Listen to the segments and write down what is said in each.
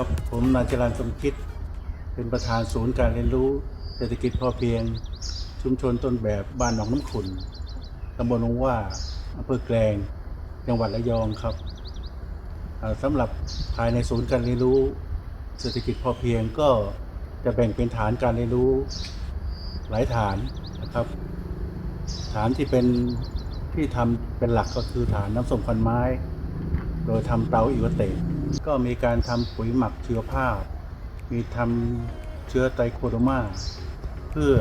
ครับ ผมนายจรันสมคิด เป็นประธานศูนย์การเรียนรู้ เศรษฐกิจพอเพียง ชุมชนต้นแบบบ้านหนองน้ำขุนตำบลหนองว่าอำเภอแกลง จังหวัดระยองครับสำหรับภายในศูนย์การเรียนรู้ เศรษฐกิจพอเพียงก็จะแบ่งเป็นฐานการเรียนรู้หลายฐานนะครับ ฐานที่เป็นที่ทำเป็นหลักก็คือฐานน้ำส้มควันไม้ โดยทำเตาอิวเตะ ก็มีการทำปุ๋ยหมักชีวภาพ มีทำเชื้อไตรโคโดมาเพื่อ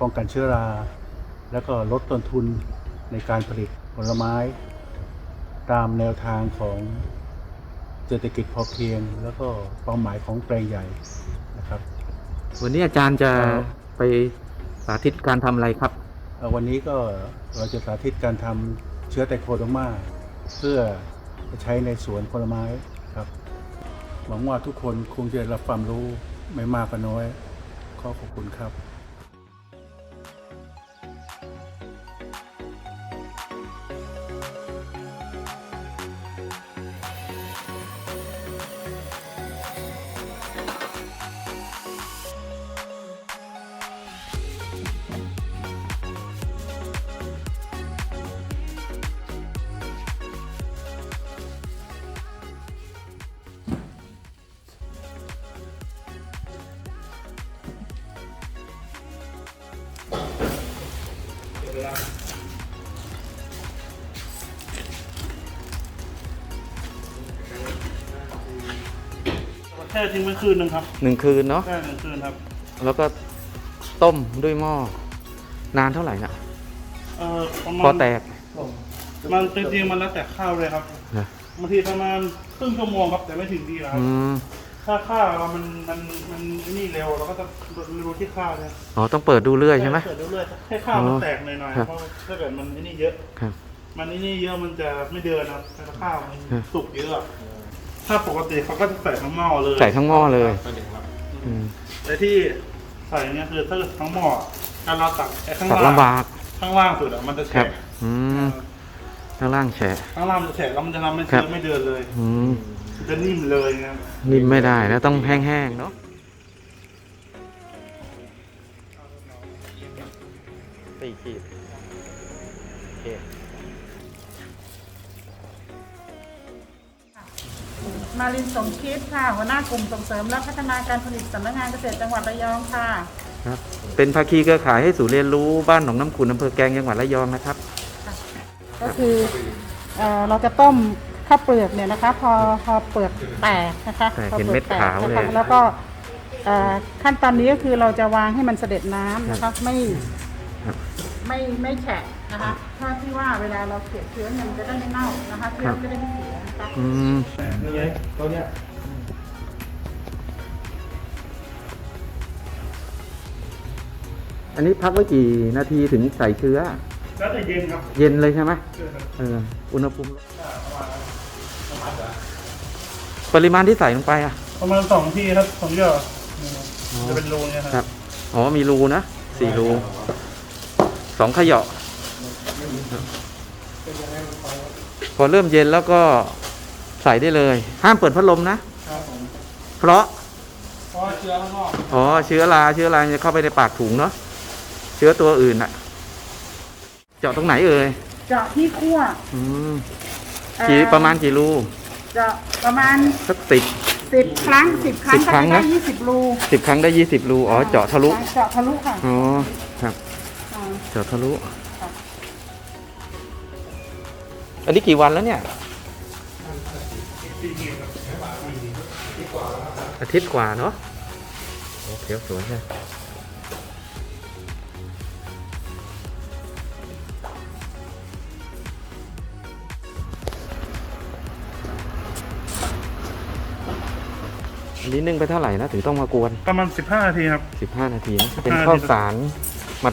ป้องกันเชื้อรา แล้วก็ลดต้นทุนในการผลิตผลไม้ ตามแนวทางของเศรษฐกิจพอเพียง แล้วก็เป้าหมายของแปลงใหญ่นะครับ วันนี้อาจารย์จะครับไปสาธิตการทำอะไรครับเอ่อวันนี้ก็เราจะสาธิตการทำเชื้อไตรโคโดมาเพื่อ ใช้ในสวนผลไม้ครับ หวังว่าทุกคนคงจะได้รับความรู้ไม่มากก็น้อย ขอขอบคุณครับ ช่ทิ้งไว้คืนหนึ่งครับหนึ่งคืนเนาะแช่หนึ่งคืนครับแล้วก็ต้มด้วยหม้อนานเท่าไหร่นะเอ่อประมาณพอแตก มันจริงๆมันแล้วแต่ข้าวเลยครับนะ บางทีประมาณครึ่งชั่วโมงครับแต่ไม่ถึงดีแล้วอืมถ้าข้าวเรามันมันมันนี่เร็วเราก็จะรู้ที่ข้าวเนี่ยอ๋อต้องเปิดดูเรื่อยใช่ไหม เกิดเรื่อยๆให้ข้าวมันอ๋อแตกหน่อยครัๆบเพราะถ้าเกิดมันไอ้นี่เยอะ ครับ มันไอ้นี่เยอะมันจะไม่เดินนะครับถ้าข้าวมันครับสุกเยอะอะ ถ้าปกติเขาก็จะใส่ทั้งหม้อเลยใส่ทั้งหม้อเลยอืมแต่ที่ใส่เนี่ยคือถ้าเกิดทั้งหม้อถ้าเราตักไอ้ข้างตัดล่างลำบากข้างล่างสุดอะมันจะครัแฉะบ อืมข้างล่างแฉะ ข้างล่างมันจะแฉะแล้วมันจะทำให้ครัเชื้บ อไม่เดินเลยอืมมันจะนิ่มเลยนะนิ่มไม่ได้นะต้องแห้งๆเนาะสี่ขีดโอเค มารินสมคิดค่ะ หัวหน้ากลุ่มส่งเสริมและพัฒนาการผลิตสำนักงานเกษตรจังหวัดระยองค่ะ ครับเป็นภาคีเครือข่ายให้ศูนย์เรียนรู้บ้านหนองน้ำขุนอำเภอแกลงจังหวัดระยองนะครับ ก็คือเอ่อเราจะต้มข้าวเปลือกเนี่ยนะคะ พอพอเปลือกแตกนะคะแตกพอเห็นปลืเม็อกดแตกขาวเลยนะคะแล้วก็เอ่อขั้นตอนนี้ก็คือเราจะวางให้มันเสด็จน้ำนะคะไม่ครับไม่ไม่แฉะนะคะเพื่อที่ว่าเวลาเราเก็บเชื้อเนี่ยมันจะได้ไม่เน่านะคะเชื้อมันจะได้ไม่เสียนะคะ อืมนี่ไงตัวเนี้ยอันนี้พักไว้กี่นาทีถึงใส่เชื้อ แล้วแต่เย็นครับเย็นเลยใช่ไหมเออครับเออ อุณหภูมิลดปริมาณที่ใส่ลงไปอะ ประมาณสองที่ครับสองหยอดจะเป็นรูเนี่ยคครัรับ บอ๋อ มีรูนะสี่รูสองขยะพอเริ่มเย็นแล้วก็ ใส่ได้เลย ห้ามเปิดพัดลมนะ ครับผมเพราะเพราะว่าเชื้อข้างนอกอ๋อเชื้อราเชื้อราจะเข้าไปในปากถุงเนาะเชื้อตัวอื่นอะเจาะตรงไหนเอ่ยเจาะที่ขั้วอืมเอ่อกี่ประมาณกี่รูเจาะประมาณสักสิบสิบครั้งสิบครั้งสิบก็ครั้งจะได้นะ ยี่สิบรูสิบครั้งได้ยี่สิบรูอ๋อเจาะทะลุเจาะทะลุค่ะอ๋อครับ อ่า เจาะทะลุอันนี้กี่วันแล้วเนี่ย อาทิตย์กว่าเนาะโอเคสวยใช่อันนี้นึ่งไปเท่าไหร่นะถึงต้องมากวน ประมาณสิบห้านาทีครับ 15 นาทีนะ15เป็นข้าวสาร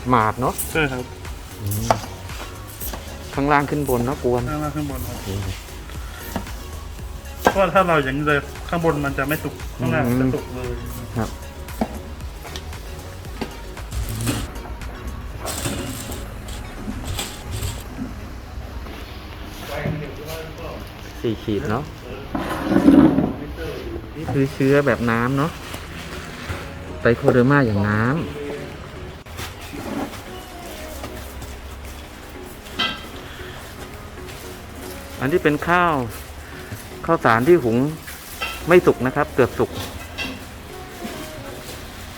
หมาดๆเนาะใช่ครับอืมข้างล่างขึ้นบนเนาะกวนข้างล่างข้างบนครับเพราะว่าถ้าเราอย่างนี้เลยข้างบนมันจะไม่สุกข้างล่างมันจะสุกเลยครับ สี่ขีดเนาะนี่คือเชื้อแบบน้ำเนาะไตรโคเดอร์มาอย่างน้ำ อันนี้เป็นข้าว ข้าวสารที่หุงไม่สุกนะครับ เกือบสุก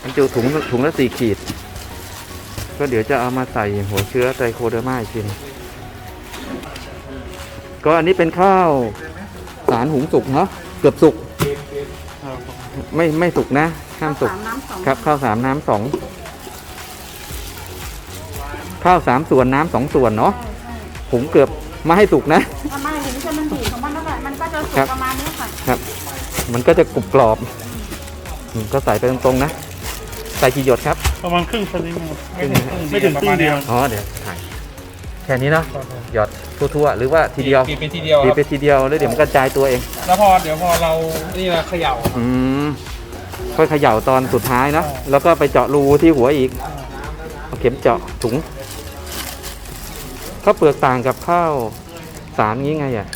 อันจูถุงถุงละสี่ขีด ก็เดี๋ยวจะเอามาใส่หัวเชื้อไตรโคเดอร์มาอีกทีหนึ่งก็อันนี้เป็นข้าวสารหุงสุกเนาะเกือบสุก ไม่ไม่สุกนะ ห้ามสุกสามน้ำสองครับ ข้าวสามน้ำสองข้าวสามส่วนน้ำสองส่วนเนาะใช่ใช่หุงเกือบ มาให้สุกนะทำไมถึงจะมันดีของมันแล้วแหละมันก็จะสุครักบประมาณนี้ค่ะครับ มันก็จะกรุบกรอบอืมก็ใส่ไปตรงๆนะใส่กี่หยดครับประมาณครึ่งสลิงครับไม่ถึงครึ่งไม่ถึงครึ่งเดียวอ๋อเดี๋ยวถ่ายแค่นี้เนาะหยดทั่วๆหรือว่าทีเดียวบีบไปทีเดียวบีคบรับ ไปทีเดียวแล้วเดี๋ยวมันกระจายตัวเอง แล้วพอเดี๋ยวพอเรานี่เราเขย่าอืมค่อยเขย่าตอนสุดท้ายเนาะแล้วก็ไปเจาะรูที่หัวอีกเอาเข็มเจาะถุง ข้าวเปลือกต่างกับข้าวสารงี้ไงอะ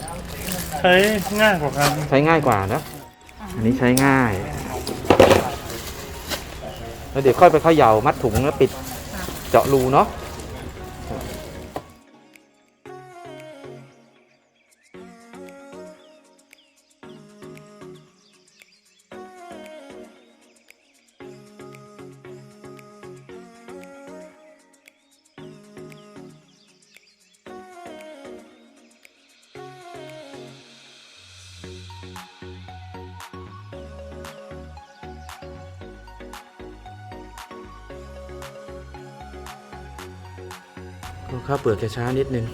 ใช้ง่ายกว่ากัน ใช้ง่ายกว่านะ อันนี้ใช้ง่าย แล้วเดี๋ยวค่อยไปเขย่ามัดถุงแล้วปิดเจาะรูเนาะ ก็ข้าวเปลือกจะช้านิดนึง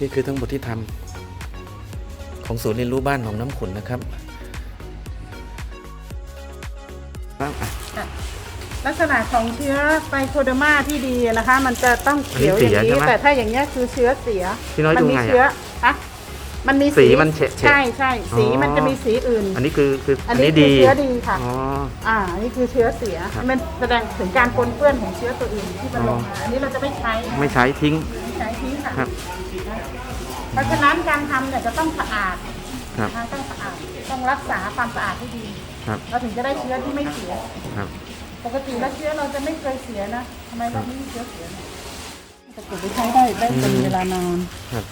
นี่คือทั้งหมดที่ทำของศูนย์เรียนรู้บ้านหนองน้ำขุนนะครับบ้างอะลักษณะของเชื้อไตรโคเดอร์มาที่ดีนะคะ มันจะต้องเขียวอย่างอันนี้เสียใช่นี้ไหมแต่ถ้าอย่างเงี้ยคือเชื้อเสียพี่น้อยมัดูมีไงอะเชื้ออะ มันมีสีมันเฉะๆใช่ใช่สีอ๋อมันจะมีสีอื่น อันนี้คือคืออัอันนนี้นี้คือดีเชื้อดีค่ะ อ๋อ อ่าอันนี่คือเชื้อเสีย ครับมันแสดงถึงการปนเปื้อนของเชื้อตัวอื่นที่มันลงมาอันนี้เราจะไม่ใช้ไม่ใช้ทิ้ง ไม่ใช้ทิ้งค่ะครับ เพราะฉะนั้นการทำเนี่ยจะต้องสะอาดครับนะคะต้องสะอาด ต้องรักษาความสะอาดให้ดี ครับเราถึงจะได้เชื้อที่ไม่เสีย ครับ ปกติแล้วเชื้อเราจะไม่เคยเสียนะทำไมเราไม่มีเชื้อเสียเนี่ยแต่เก็บไปใช้ได้ได้เป็นเวลานานครับ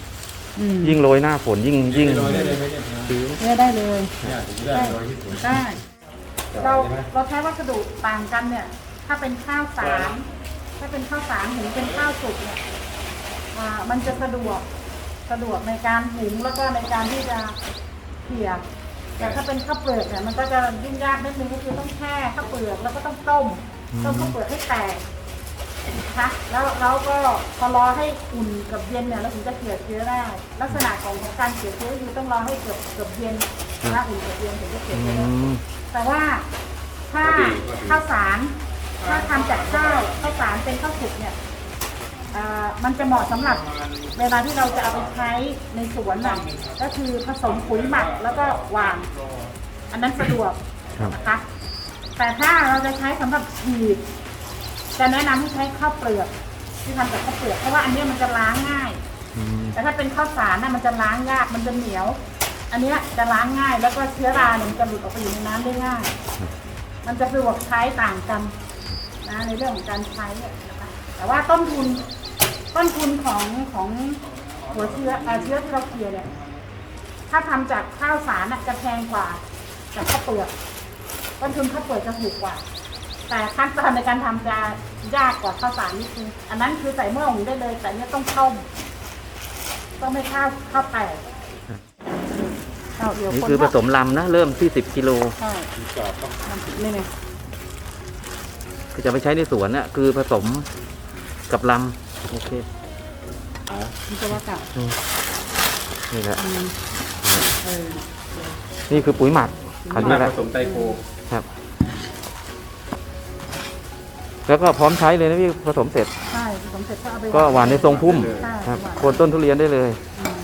อืมยิ่งโรยหน้าฝนยิ่งยิ่งชื้นเนี่ยได้เลยได้ได้ เราเราใช้วัสดุต่างกันเนี่ย ถ้าเป็นข้าวสาร ถ้าเป็นข้าวสารหุงเป็นข้าวสุกเนี่ยอ่ามันจะสะดวกสะดวกในการหุงแล้วก็ในการที่จะเขี่ยแต่ถ้าเป็นข้าวเปลือกเนี่ยมันก็จะยุ่งยากนิดนึงก็คือต้องแช่ข้าวเปลือกแล้วก็ต้องต้มต้มข้าวเปลือกให้แตก นะคะแล้วแล้วก็พอรอให้อุ่นกับเย็นเนี่ยเราถึงจะเขี่ยเชื้อได้ ลักษณะของการเขี่ยเชื้อคือต้องรอให้เกือบเกือบเย็นนะอุ่นกับเย็นถึงจะเขี่ยอืเชื้อได้มแต่ว่าถ้าข้าวสารถ้าทำจากข้าวข้าวสารเป็นข้าวสุกเนี่ยอ่ามันจะเหมาะสำหรับเวลาที่เราจะเอาไปใช้ในสวนน่ะก็คือผสมปุ๋ยหมักแล้วก็หวานอันนั้นสะดวกครับนะคะแต่ถ้าเราจะใช้สำหรับฉีด จะแนะนำให้ใช้ข้าวเปลือกที่ทำจากข้าวเปลือกเพราะว่าอันเนี้ยมันจะล้างง่าย อืมแต่ถ้าเป็นข้าวสารน่ะมันจะล้างยากมันจะเหนียว อันเนี้ยจะล้างง่ายแล้วก็เชื้อราเนี่ยมันจะหลุดออกไปอยู่ในน้ำได้ง่าย มันจะสะดวกใช้ต่างกันนะในเรื่องของการใช้อะนะคะแต่ว่าต้นทุนต้นทุนของของหัวเชื้อเอ่อเชื้อที่เราเคี่ยวเนี่ยถ้าทำจากข้าวสารน่ะจะแพงกว่าจากข้าวเปลือกต้นทุนข้าวเปลือกจะถูกกว่า แต่ขั้นตอนในการทำจะยากกว่าข้าวสารนิดนึงอันนั้นคือใส่หม้อหุงได้เลย แต่อันเนี่ยต้องต้มต้องไม่ข้าวข้าวแตกเอาเดี๋ยวนี่คนคือผสมลำนะ เริ่มที่10กิโลใช่นี่ไงคือจะไปใช้ในสวนน่ะคือผสมกับลำโอเคมันจะว่ากะนี่แหละอืมเออนี่คือปุ๋ยหมักคราวนี้แหละผสมไตรโคครับ แล้วก็พร้อมใช้เลยนะพี่ผสมเสร็จ ใช่ผสมเสร็จก็เอาไปก็หวานในทรงพุ่มใช่ครับหวานโคนต้นทุเรียนได้เลยอืม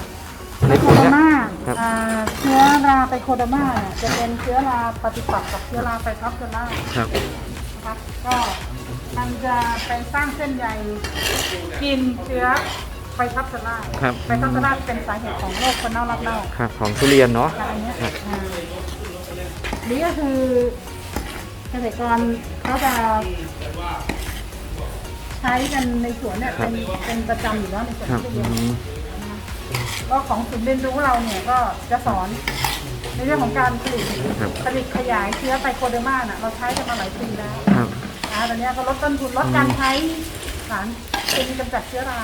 ในโคปุ๋ยโดเนี่ยมาครับ อ่าเชื้อราไตโคโดมาเนี่ยจะเป็นเชื้อราปฏิปักษ์กับเชื้อราไฟท็อปเชื้อรา ครับ นะคะก็มันจะไปสร้างเส้นใยกินเชื้อไฟทับสลายครับ ไฟทับสลายเป็นสาเหตุของโรคคนเน่ารัดเน่าครับของทุเรียนเนาะ อะไรเนี้ยครับ อ่านี่ก็คือเกษตรกรเขาจะ ใช้กันในสวนเนี่ยเป็นเป็นประจำอยู่แล้วในสวนครับทุอืเรียนมก็ของศูนย์เรียนรู้เราเนี่ยก็จะสอนในเรื่องของการผลิตครับ ผลิตขยายเชื้อไตโคเดอร์มาน่ะเราใช้กันมาหลายปีแล้วครับ นะตอนเนี้ยก็ลดต้นทุนลดการใช้สารเคมีกำจัดเชื้อรา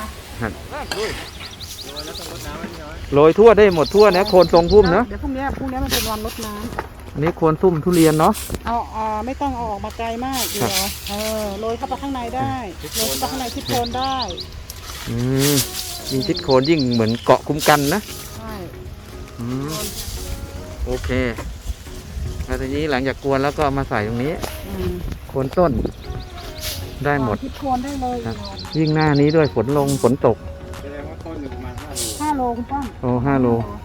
โรยทั่วได้หมดทั่วนะโคนทรงพุ่มเนาะเดี๋ยวพรุ่งนี้พรุ่งนี้มันเป็นวันลดน้ำ อันนี้โคนซุ่มทุเรียนเนาะ เอาอ่าไม่ต้องเอาออกมาไกลมากเดี๋ยวเออโรยเข้าไปข้างในได้โรยเข้าไปข้างในทิศโคนได้อืมยิ่งชิดโคนยิ่งเหมือนเกาะคุ้มกันนะใช่อืมโอเคแล้วทีนี้หลังจากกวนแล้วก็เอามาใส่ตรงนี้ อืมโคนต้น ได้หมดทิศโคนได้เลยครับ ยิ่งหน้านี้ด้วยฝนลงฝนตกแสดงว่าต้นหนึ่งประมาณห้าโลห้าโลคุณป้อมโอ้ห้าโลห้า